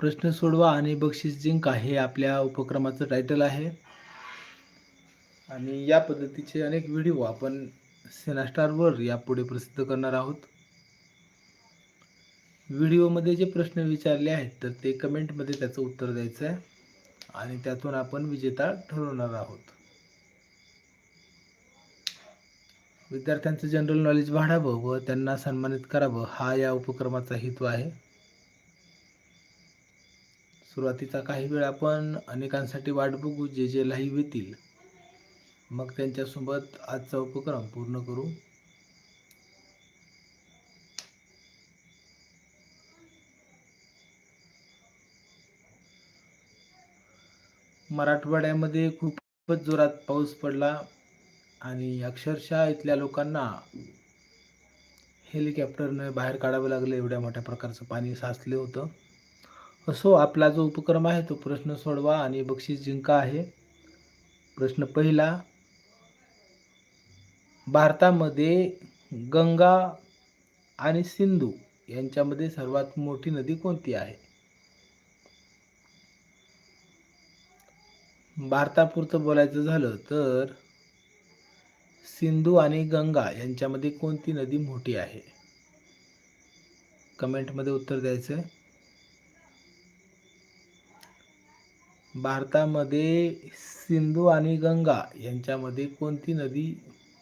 प्रश्न सोडवा आणि बक्षीस जिंका हे आपल्या उपक्रमाचं टायटल आहे. आणि या पद्धतीचे अनेक व्हिडिओ आपण सेनास्टारवर यापुढे प्रसिद्ध करणार आहोत. व्हिडिओमध्ये जे प्रश्न विचारले आहेत तर ते कमेंटमध्ये त्याचं उत्तर द्यायचं आहे. आणि त्यातून आपण विजेता ठरवणार आहोत. विद्यार्थ्यांचं जनरल नॉलेज वाढावं व त्यांना सन्मानित करावं हा या उपक्रमाचा हेतू आहे. सुरुवातीचा काही वेळ आपण अनेकांसाठी वाट बघू जे जे लाईव्ह येतील मग त्यांच्यासोबत आजचा उपक्रम पूर्ण करू. मराठवाड्यामध्ये खूपच जोरात पाऊस पडला आणि अक्षरशः इथल्या लोकांना हेलिकॉप्टरने बाहेर काढावं लागलं. एवढ्या मोठ्या प्रकारचं पाणी साचले होतं. असो आपला जो उपक्रम आहे तो प्रश्न सोडवा आणि बक्षीस जिंका आहे. प्रश्न पहिला भारतामध्ये गंगा आणि सिंधू यांच्यामध्ये सर्वात मोठी नदी कोणती आहे? भारतापुरतं बोलायचं झालं तर सिंधू आणि गंगा यांच्यामध्ये कोणती नदी मोठी आहे? कमेंटमध्ये उत्तर द्यायचं आहे भारतामध्ये सिंधू आणि गंगा यांच्यामध्ये कोणती नदी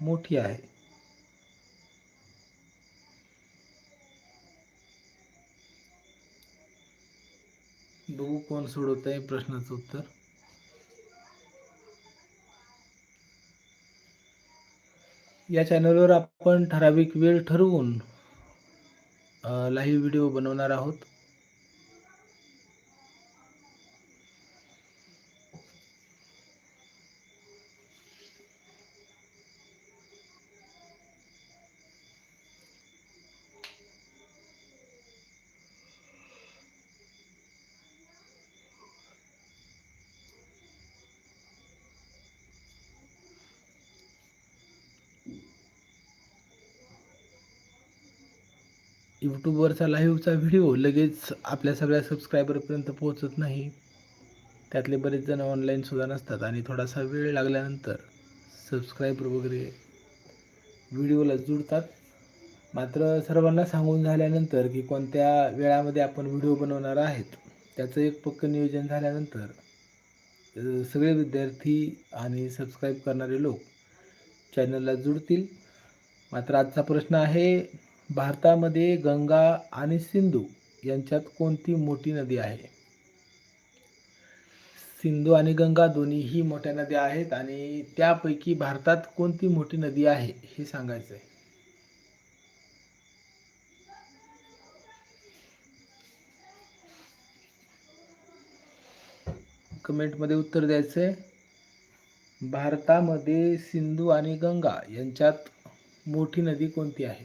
मोठी आहे? बघू कोण सोडवत आहे प्रश्नाचं उत्तर. या चॅनलवर आपण ठराविक वेळ ठरवून लाईव्ह व्हिडिओ बनवणार आहोत. यूट्यूबवरचा लाईव्हचा व्हिडिओ लगेच आपल्या सगळ्या सबस्क्रायबरपर्यंत पोहोचत नाही. त्यातले बरेच जण ऑनलाईनसुद्धा नसतात आणि थोडासा वेळ लागल्यानंतर सबस्क्रायबर वगैरे व्हिडिओला जुळतात मात्र सर्वांना सांगून झाल्यानंतर की कोणत्या वेळामध्ये आपण व्हिडिओ बनवणार आहेत त्याचं एक पक्क नियोजन झाल्यानंतर सगळे विद्यार्थी आणि सबस्क्राईब करणारे लोक चॅनलला जुळतील मात्र आजचा प्रश्न आहे भारतामध्ये गंगा आणि सिंधू यांच्यात कोणती मोठी नदी आहे? सिंधू आणि गंगा दोन्हीही मोठ्या नद्या आहेत आणि त्यापैकी भारतात कोणती मोठी नदी आहे हे सांगायचं आहे कमेंटमध्ये उत्तर द्यायचं आहे भारतामध्ये सिंधू आणि गंगा यांच्यात मोठी नदी कोणती आहे?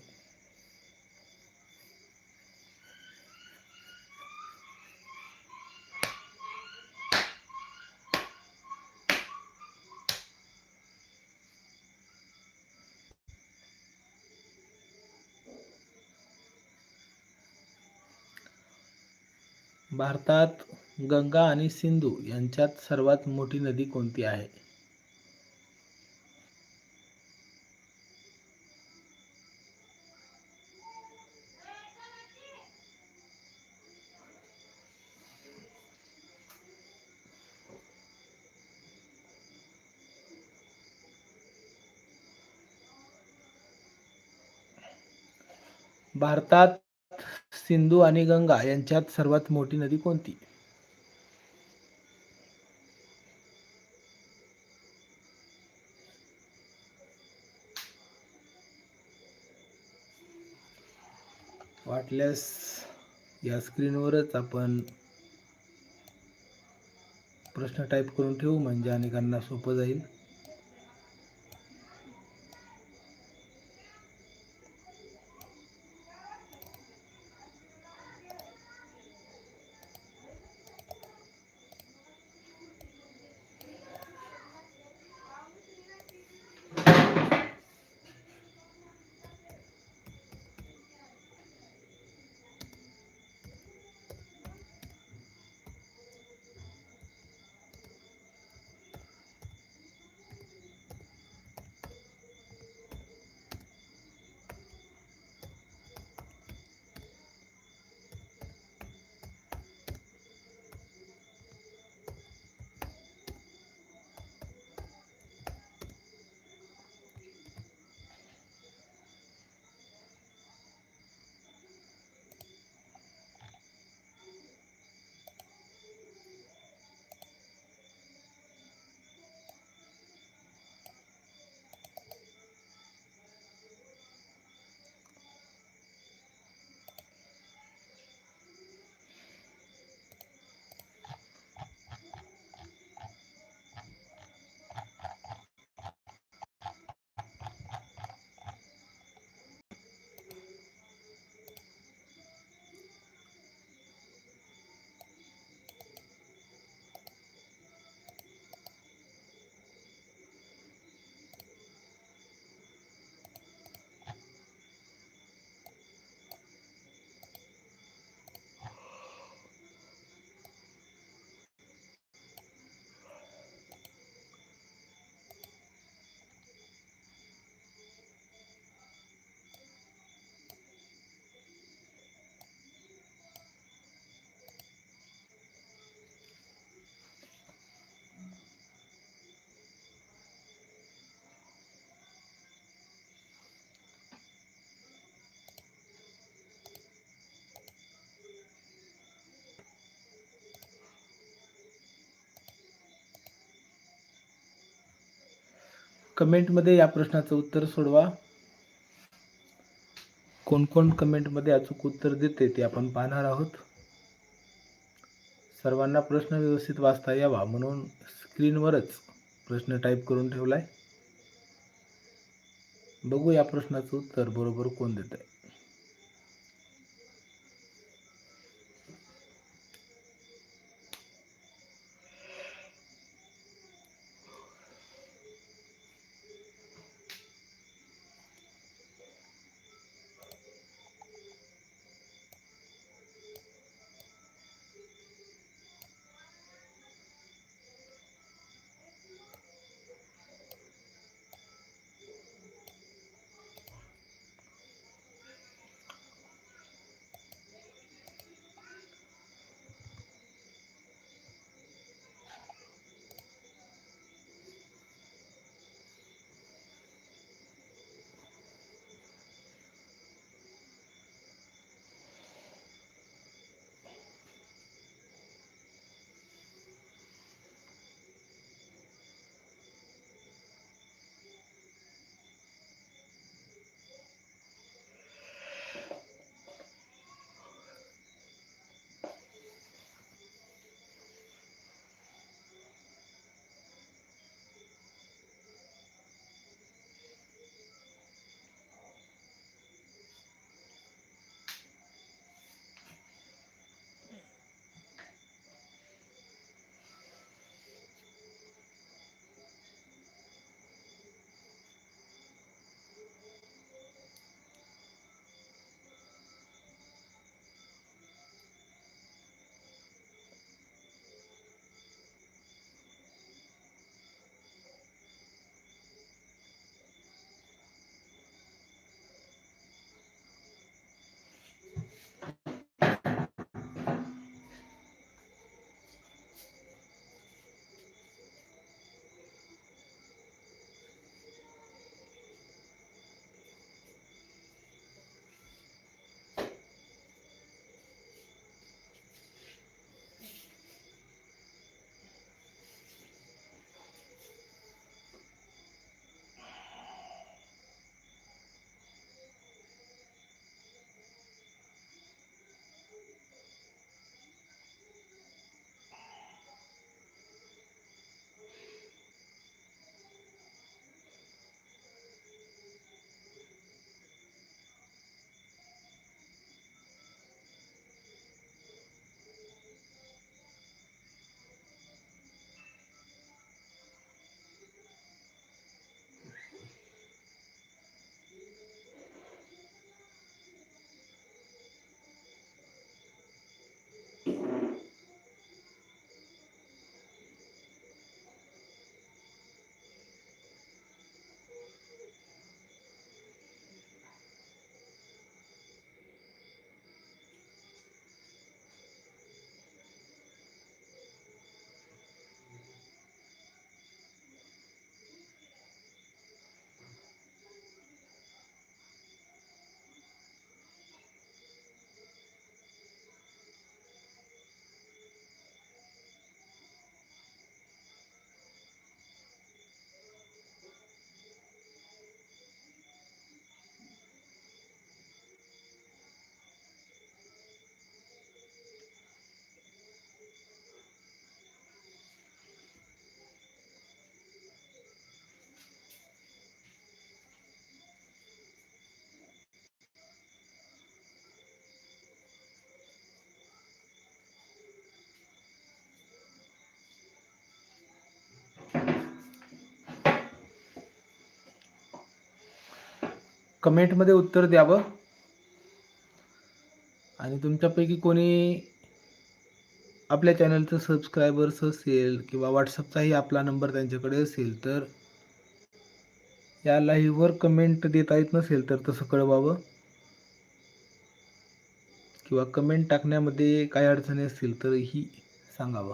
भारतात गंगा आणि सिंधू यांच्यात सर्वात मोठी नदी कोणती आहे? भारतात सिंधू आणि गंगा यांच्यात सर्वात मोठी नदी कोणती? वाटल्यास या स्क्रीनवरच आपण प्रश्न टाईप करून ठेवू म्हणजे अनेकांना सोपं जाईल. कमेंटमध्ये या प्रश्नाचं उत्तर सोडवा. कोण कोण कमेंटमध्ये अचूक उत्तर देते ते आपण पाहणार आहोत. सर्वांना प्रश्न व्यवस्थित वाचता यावा म्हणून स्क्रीनवरच प्रश्न टाईप करून ठेवला आहे बघू या प्रश्नाचं उत्तर बरोबर कोण देत आहे कमेंटमध्ये उत्तर द्यावं. आणि तुमच्यापैकी कोणी आपल्या चॅनलचं सबस्क्रायबर्स असेल किंवा व्हॉट्सअपचाही आपला नंबर त्यांच्याकडे असेल तर या लाईव्हवर कमेंट देता येत नसेल तर तसं कळवावं. किंवा कमेंट टाकण्यामध्ये काही अडचणी असतील तरीही सांगावं.